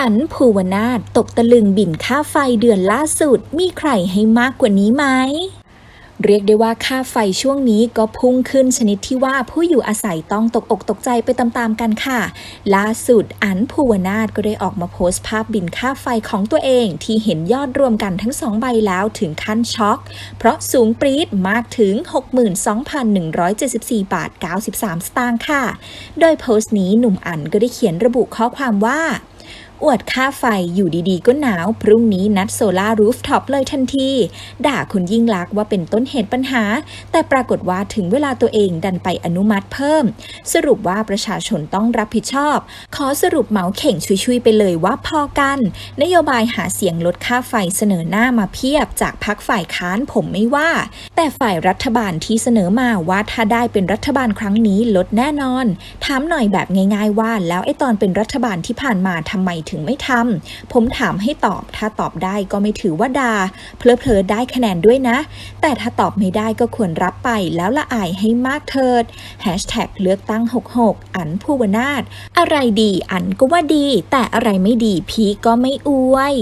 อันภูวนาถตกตะลึงบินค่าไฟเดือนล่าสุด มีใครให้มากกว่านี้ไหม เรียกได้ว่าค่าไฟช่วงนี้ก็พุ่งขึ้นชนิดที่ว่าผู้อยู่อาศัยต้องตกอกตกใจไปตามๆกันค่ะ ล่าสุดอันภูวนาถก็ได้ออกมาโพสต์ภาพบินค่าไฟของตัวเอง ที่เห็นยอดรวมกันทั้งสองใบแล้วถึงขั้นช็อก เพราะสูงปรี๊ดมากถึง 62,174 บาท 93 สตางค์ค่ะ โดยโพสต์นี้หนุ่มอันก็ได้เขียนระบุข้อความว่า อวดค่าไฟอยู่ดีๆ ก็หนาว พรุ่งนี้นัดโซลารูฟท็อปเลยทันที ด่าคุณยิ่งลักษณ์ว่าเป็นต้นเหตุปัญหา แต่ปรากฏว่าถึงเวลาตัวเองดันไปอนุมัติเพิ่ม สรุปว่าประชาชนต้องรับผิดชอบ ขอสรุปเหมาเข่งชุยๆไปเลยว่าพอกัน นโยบายหาเสียงลดค่าไฟเสนอหน้ามาเพียบ จากพักฝ่ายค้านผมไม่ว่า แต่ฝ่ายรัฐบาลที่เสนอมาว่าถ้าได้เป็นรัฐบาลครั้งนี้ลดแน่นอน ถามหน่อยแบบง่าย ๆว่าแล้วไอ้ตอนเป็นรัฐบาลที่ผ่านมาทำไมถึงไม่ทำผมถามให้ตอบ ถ้าตอบได้ก็ไม่ถือว่าดาเพลอๆได้คะแนนด้วยนะ แต่ถ้าตอบไม่ได้ก็ควรรับไปแล้วละอายให้มากเถิดแฮชแท็กเลือกตั้ง 66 อันภูวนาถอะไรดีอันก็ว่าดี แต่อะไรไม่ดีพีก็ไม่อวย